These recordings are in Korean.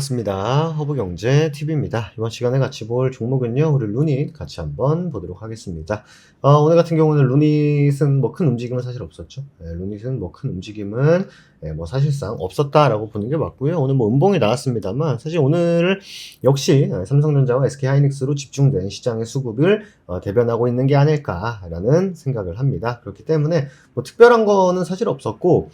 반갑습니다. 허브경제 TV입니다. 이번 시간에 같이 볼 종목은요, 우리 루닛 같이 한번 보도록 하겠습니다. 어, 오늘 같은 경우는 루닛은 뭐 큰 움직임은 사실 없었죠. 예, 루닛은 뭐 큰 움직임은 예, 뭐 사실상 없었다라고 보는 게 맞고요. 오늘 뭐 음봉이 나왔습니다만 사실 오늘 역시 예, 삼성전자와 SK하이닉스로 집중된 시장의 수급을 어, 대변하고 있는 게 아닐까라는 생각을 합니다. 그렇기 때문에 뭐 특별한 거는 사실 없었고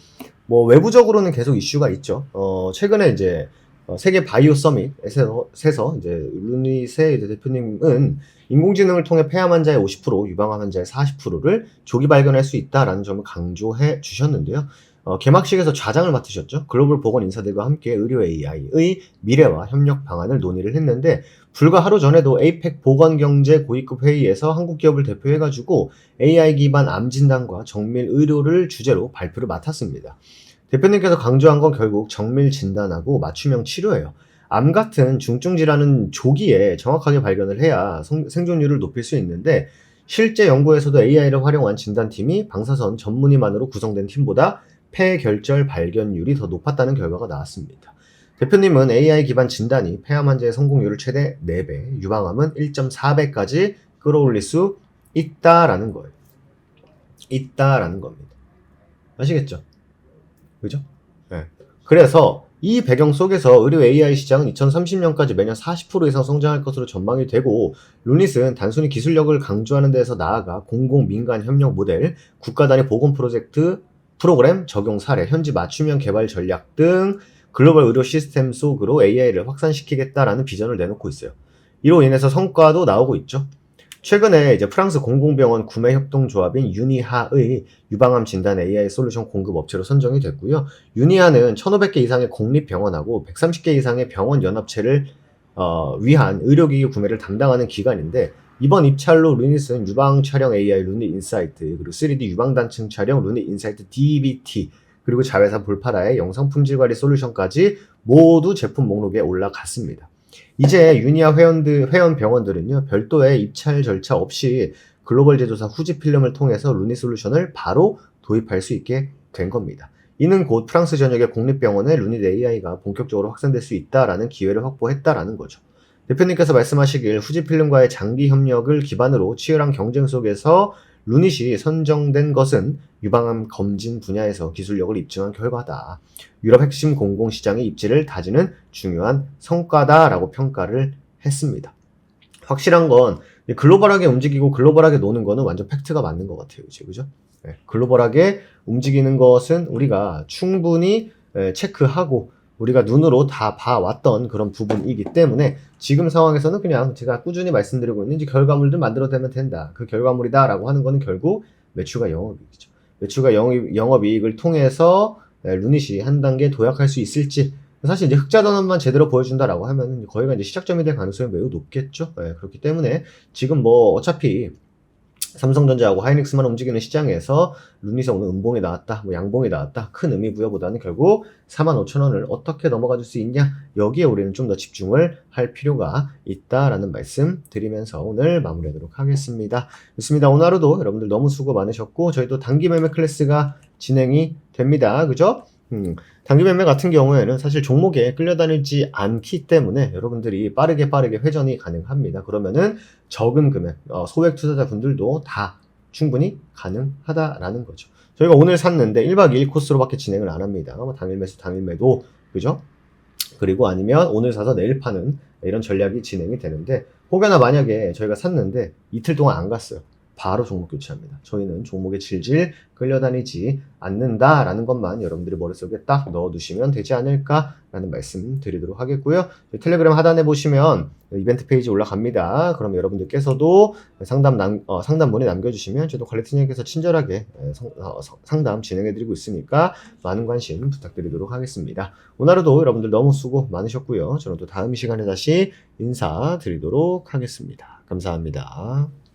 뭐 외부적으로는 계속 이슈가 있죠. 어, 최근에 이제 어, 세계 바이오 서밋에서 이제 이제 대표님은 인공지능을 통해 폐암 환자의 50%, 유방암 환자의 40%를 조기 발견할 수 있다라는 점을 강조해 주셨는데요. 어, 개막식에서 좌장을 맡으셨죠. 글로벌 보건 인사들과 함께 의료 AI의 미래와 협력 방안을 논의를 했는데 불과 하루 전에도 에이펙 보건경제 고위급 회의에서 한국 기업을 대표해가지고 AI 기반 암 진단과 정밀 의료를 주제로 발표를 맡았습니다. 대표님께서 강조한 건 결국 정밀 진단하고 맞춤형 치료예요. 암 같은 중증 질환은 조기에 정확하게 발견을 해야 성- 생존율을 높일 수 있는데 실제 연구에서도 AI를 활용한 진단팀이 방사선 전문의만으로 구성된 팀보다 폐결절 발견율이 더 높았다는 결과가 나왔습니다. 대표님은 AI 기반 진단이 폐암 환자의 성공률을 최대 4배, 유방암은 1.4배까지 끌어올릴 수 있다라는 거예요. 있다라는 겁니다. 아시겠죠? 그죠? 네. 그래서 이 배경 속에서 의료 AI 시장은 2030년까지 매년 40% 이상 성장할 것으로 전망이 되고 루닛은 단순히 기술력을 강조하는 데에서 나아가 공공 민간 협력 모델, 국가 단위 보건 프로젝트, 프로그램 적용 사례, 현지 맞춤형 개발 전략 등 글로벌 의료 시스템 속으로 AI를 확산시키겠다라는 비전을 내놓고 있어요. 이로 인해서 성과도 나오고 있죠. 최근에 이제 프랑스 공공병원 구매 협동조합인 유니하의 유방암 진단 AI 솔루션 공급 업체로 선정이 됐고요. 유니아는 1,500개 이상의 공립 병원하고 130개 이상의 병원 연합체를 어, 위한 의료기기 구매를 담당하는 기관인데 이번 입찰로 루닛은 유방 촬영 AI 루닛 인사이트 그리고 3D 유방 단층 촬영 루닛 인사이트 DBT 그리고 자외선 볼파라의 영상 품질 관리 솔루션까지 모두 제품 목록에 올라갔습니다. 이제 유니아 회원들 회원 병원들은요 별도의 입찰 절차 없이 글로벌 제조사 후지 필름을 통해서 루닛 솔루션을 바로 도입할 수 있게 된 겁니다. 이는 곧 프랑스 전역의 공립병원에 루닛 AI가 본격적으로 확산될 수 있다라는 기회를 확보했다라는 거죠. 대표님께서 말씀하시길 후지 필름과의 장기 협력을 기반으로 치열한 경쟁 속에서 루닛이 선정된 것은 유방암 검진 분야에서 기술력을 입증한 결과다. 유럽 핵심 공공시장의 입지를 다지는 중요한 성과다라고 평가를 했습니다. 확실한 건 글로벌하게 움직이고 글로벌하게 노는 거는 완전 팩트가 맞는 것 같아요. 이제 그죠? 네, 글로벌하게 움직이는 것은 우리가 충분히 에, 체크하고 우리가 눈으로 다 봐왔던 그런 부분이기 때문에 지금 상황에서는 그냥 제가 꾸준히 말씀드리고 있는 결과물들 만들어내면 된다. 그 결과물이다라고 하는 거는 결국 매출과 영업이익이죠. 매출과 영업, 영업이익을 통해서 에, 루닛이 한 단계 도약할 수 있을지 사실 이제 흑자 전환만 제대로 보여준다라고 하면 거기가 이제 시작점이 될 가능성이 매우 높겠죠. 예, 그렇기 때문에 지금 뭐 어차피 삼성전자하고 하이닉스만 움직이는 시장에서 루닛에 오늘 음봉이 나왔다, 뭐 양봉이 나왔다, 큰 의미 부여보다는 결국 45,000원을 어떻게 넘어가 줄 수 있냐, 여기에 우리는 좀 더 집중을 할 필요가 있다라는 말씀 드리면서 오늘 마무리하도록 하겠습니다. 좋습니다. 오늘 하루도 여러분들 너무 수고 많으셨고, 저희도 단기 매매 클래스가 진행이 됩니다. 그죠? 음, 단기 매매 같은 경우에는 사실 종목에 끌려다니지 않기 때문에 여러분들이 빠르게 빠르게 회전이 가능합니다. 그러면은 적은 금액, 어, 소액 투자자분들도 다 충분히 가능하다라는 거죠. 저희가 오늘 샀는데 1박 2일 코스로밖에 진행을 안 합니다. 뭐 당일 매수, 당일 매도, 그죠? 그리고 아니면 오늘 사서 내일 파는 이런 전략이 진행이 되는데 혹여나 만약에 저희가 샀는데 이틀 동안 안 갔어요. 바로 종목 교체합니다. 저희는 종목에 질질 끌려다니지 않는다라는 것만 여러분들이 머릿속에 딱 넣어두시면 되지 않을까라는 말씀 드리도록 하겠고요. 텔레그램 하단에 보시면 이벤트 페이지 올라갑니다. 그럼 여러분들께서도 상담 남, 어, 상담문에 남겨주시면 저도 관리팀장께서 친절하게 에, 성- 어, 성- 상담 진행해드리고 있으니까 많은 관심 부탁드리도록 하겠습니다. 오늘 하루도 여러분들 너무 수고 많으셨고요. 저는 또 다음 시간에 다시 인사드리도록 하겠습니다. 감사합니다.